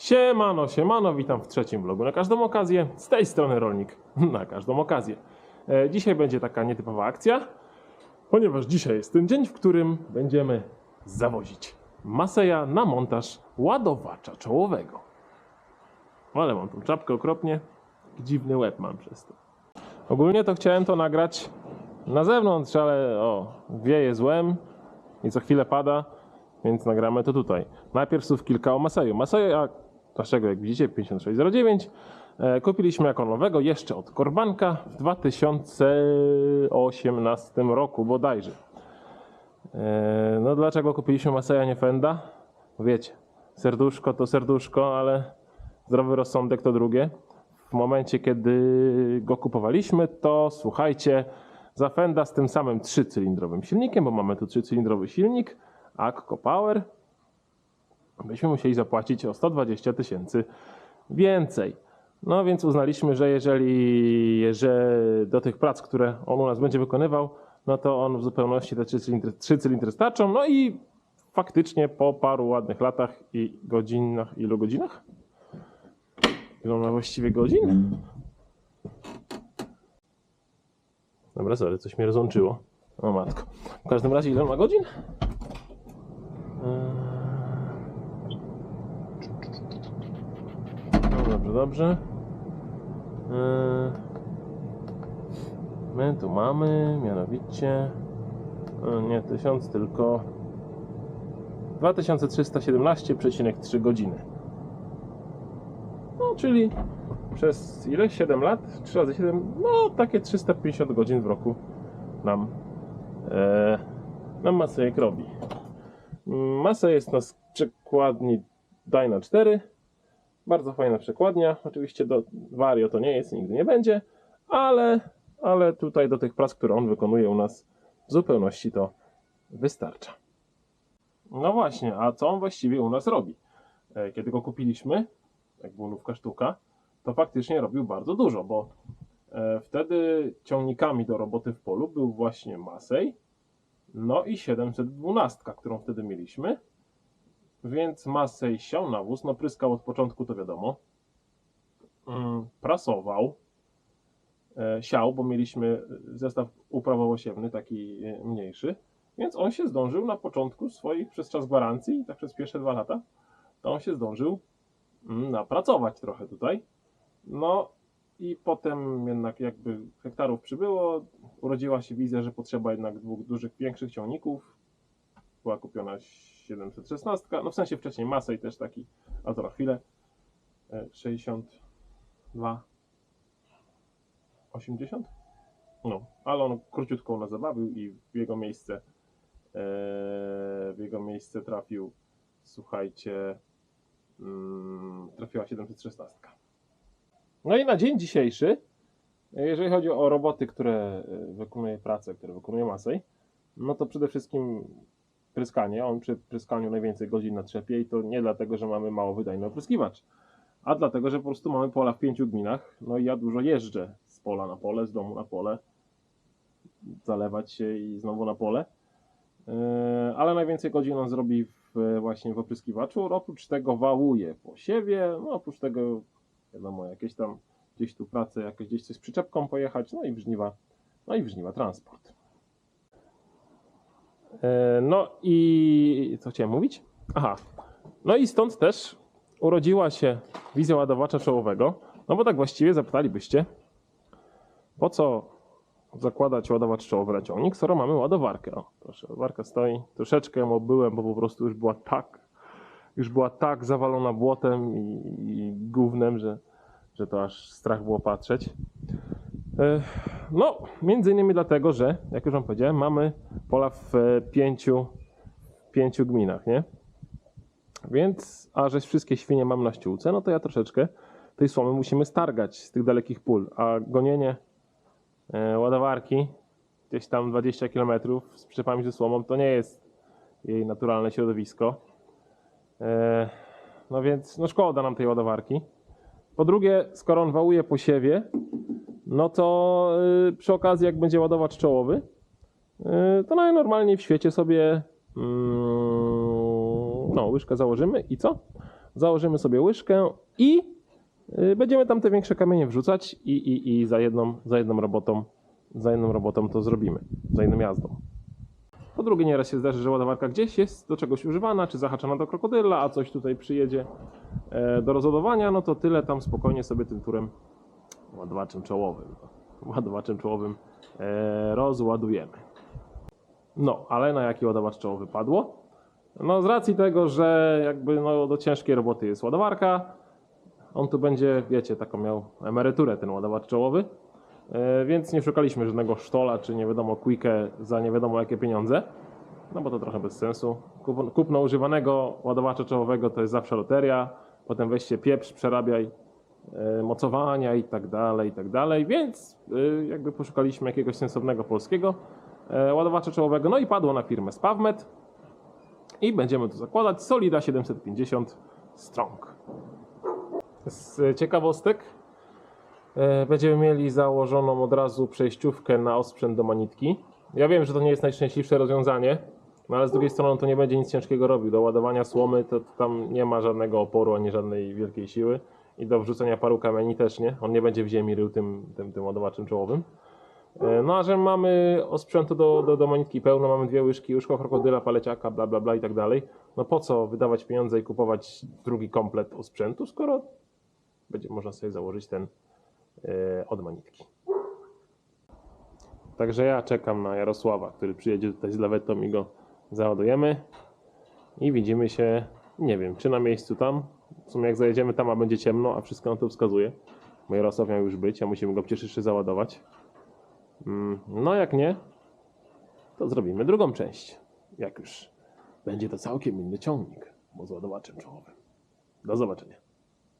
Siemano, siemano, witam w trzecim vlogu na każdą okazję. Z tej strony rolnik na każdą okazję. E, Dzisiaj będzie taka nietypowa akcja, ponieważ dzisiaj jest ten dzień, w którym będziemy zawozić Maseja na montaż ładowacza czołowego. Ale mam tą czapkę okropnie, dziwny łeb mam przez to. Ogólnie to chciałem to nagrać na zewnątrz, ale o, wieje złem i co chwilę pada, więc nagramy to tutaj. Najpierw słów kilka o Maseju. Maseja naszego, jak widzicie, 5609 e, kupiliśmy jako nowego jeszcze od Korbanka w 2018 roku bodajże. E, No dlaczego kupiliśmy Maseja, nie Fenda? Wiecie, serduszko to serduszko, ale zdrowy rozsądek to drugie. W momencie, kiedy go kupowaliśmy, to słuchajcie, za Fenda z tym samym trzycylindrowym silnikiem, bo mamy tu trzycylindrowy silnik, Akko Power, byśmy musieli zapłacić o 120 tysięcy więcej. No więc uznaliśmy, że jeżeli że do tych prac, które on u nas będzie wykonywał, no to on w zupełności te trzy cylindry, trzy cylindry starczą. No i faktycznie po paru ładnych latach i godzinach, ilu godzinach? Ile ma właściwie godzin? Dobra, sorry, coś mnie rozłączyło. O matko. W każdym razie ile ma godzin? No dobrze. Eee, My tu mamy, mianowicie. e, Nie 1000, tylko 2317,3 godziny. No, czyli przez ile? 7 lat? 3 razy 7? No, takie 350 godzin w roku nam, e, nam Masejek robi. Masa jest na przekładni Dyna 4. Bardzo fajna przekładnia. Oczywiście do Vario to nie jest nigdy nie będzie, ale, ale tutaj do tych prac, które on wykonuje u nas w zupełności to wystarcza. No właśnie, a co on właściwie u nas robi? E, Kiedy go kupiliśmy, jak była sztuka, to faktycznie robił bardzo dużo, bo e, wtedy ciągnikami do roboty w polu był właśnie Masej, no i 712, którą wtedy mieliśmy. Więc Masej siał nawóz, no pryskał od początku, to wiadomo. Mm, Prasował, e, siał, bo mieliśmy zestaw uprawowo-siewny, taki e, mniejszy. Więc on się zdążył na początku swoich, przez czas gwarancji, tak przez pierwsze dwa lata, to on się zdążył mm, napracować trochę tutaj. No i potem jednak jakby hektarów przybyło, urodziła się wizja, że potrzeba jednak dwóch dużych, większych ciągników. Była kupiona 716, no w sensie wcześniej Masej też taki, a to na chwilę. E, 62 80? No, ale on króciutko nas zabawił i w jego miejsce e, w jego miejsce trafił, słuchajcie, mm, trafiła 716. No i na dzień dzisiejszy, jeżeli chodzi o roboty, które e, wykonuje pracę, które wykonuje Masej, no to przede wszystkim pryskanie. On przy pryskaniu najwięcej godzin natrzepie i to nie dlatego, że mamy mało wydajny opryskiwacz, a dlatego, że po prostu mamy pola w pięciu gminach. No i ja dużo jeżdżę z pola na pole, z domu na pole, zalewać się i znowu na pole. Yy, Ale najwięcej godzin on zrobi w, właśnie w opryskiwaczu. Oprócz tego wałuje po siewie, no oprócz tego wiadomo, jakieś tam gdzieś tu pracę, jakieś gdzieś coś z przyczepką pojechać, no i w no i w transport. E, No i co chciałem mówić? Aha. No i stąd też urodziła się wizja ładowacza czołowego. No bo tak właściwie zapytalibyście, po co zakładać ładowacz czołowy na skoro mamy ładowarkę. O, proszę, ładowarka stoi. Troszeczkę ją obyłem, bo po prostu już była tak, już była tak zawalona błotem i, i gównem, że, że to aż strach było patrzeć. No, między innymi dlatego, że, jak już wam powiedziałem, mamy pola w e, pięciu, pięciu gminach, nie? Więc, a że wszystkie świnie mam na ściółce, no to ja troszeczkę tej słomy musimy stargać z tych dalekich pól, a gonienie e, ładowarki gdzieś tam 20 km z przyczepami ze słomą to nie jest jej naturalne środowisko. E, no więc, no szkoda nam tej ładowarki. Po drugie, skoro on wałuje po siewie, no to y, przy okazji, jak będzie ładowacz czołowy, y, to najnormalniej w świecie sobie mm, no, łyżkę założymy i co? założymy sobie łyżkę i y, będziemy tam te większe kamienie wrzucać i, i, i za, jedną, za jedną robotą za jedną robotą to zrobimy, za jedną jazdą. Po drugie, nieraz się zdarzy, że ładowarka gdzieś jest do czegoś używana, czy zahaczona do krokodyla, a coś tutaj przyjedzie e, do rozładowania, no to tyle tam spokojnie sobie tym turem ładowaczem czołowym, ładowaczem czołowym e, rozładujemy. No, ale na jaki ładowacz czołowy padło? No z racji tego, że jakby no, do ciężkiej roboty jest ładowarka, on tu będzie, wiecie, taką miał emeryturę ten ładowacz czołowy, e, więc nie szukaliśmy żadnego sztola, czy nie wiadomo quickę za nie wiadomo jakie pieniądze, no bo to trochę bez sensu. Kup- Kupno używanego ładowacza czołowego to jest zawsze loteria, potem weź się pieprz, przerabiaj mocowania i tak dalej, i tak dalej, więc e, jakby poszukaliśmy jakiegoś sensownego polskiego e, ładowacza czołowego, no i padło na firmę Spawmet i będziemy tu zakładać Solida 750 Strong. Z ciekawostek e, będziemy mieli założoną od razu przejściówkę na osprzęt do manitki. Ja wiem, że to nie jest najszczęśliwsze rozwiązanie, no ale z drugiej strony to nie będzie nic ciężkiego robił. Do ładowania słomy to tam nie ma żadnego oporu ani żadnej wielkiej siły i do wrzucenia paru kamieni też nie. On nie będzie w ziemi rył tym, tym, tym ładowaczem czołowym. E, No a że mamy osprzętu do, do, do manitki pełno, mamy dwie łyżki, łyżko krokodyla, paleciaka, bla bla bla i tak dalej. No po co wydawać pieniądze i kupować drugi komplet osprzętu, skoro będzie można sobie założyć ten e, od manitki. Także ja czekam na Jarosława, który przyjedzie tutaj z lawetą i go załadujemy. I widzimy się, nie wiem, czy na miejscu tam. W sumie jak zajedziemy tam, a będzie ciemno, a wszystko na to wskazuje. Bo Jarosław miał już być, a musimy go przecież jeszcze załadować. Mm, No jak nie, to zrobimy drugą część. Jak już będzie to całkiem inny ciągnik, bo z ładowaczem czołowym. Do zobaczenia.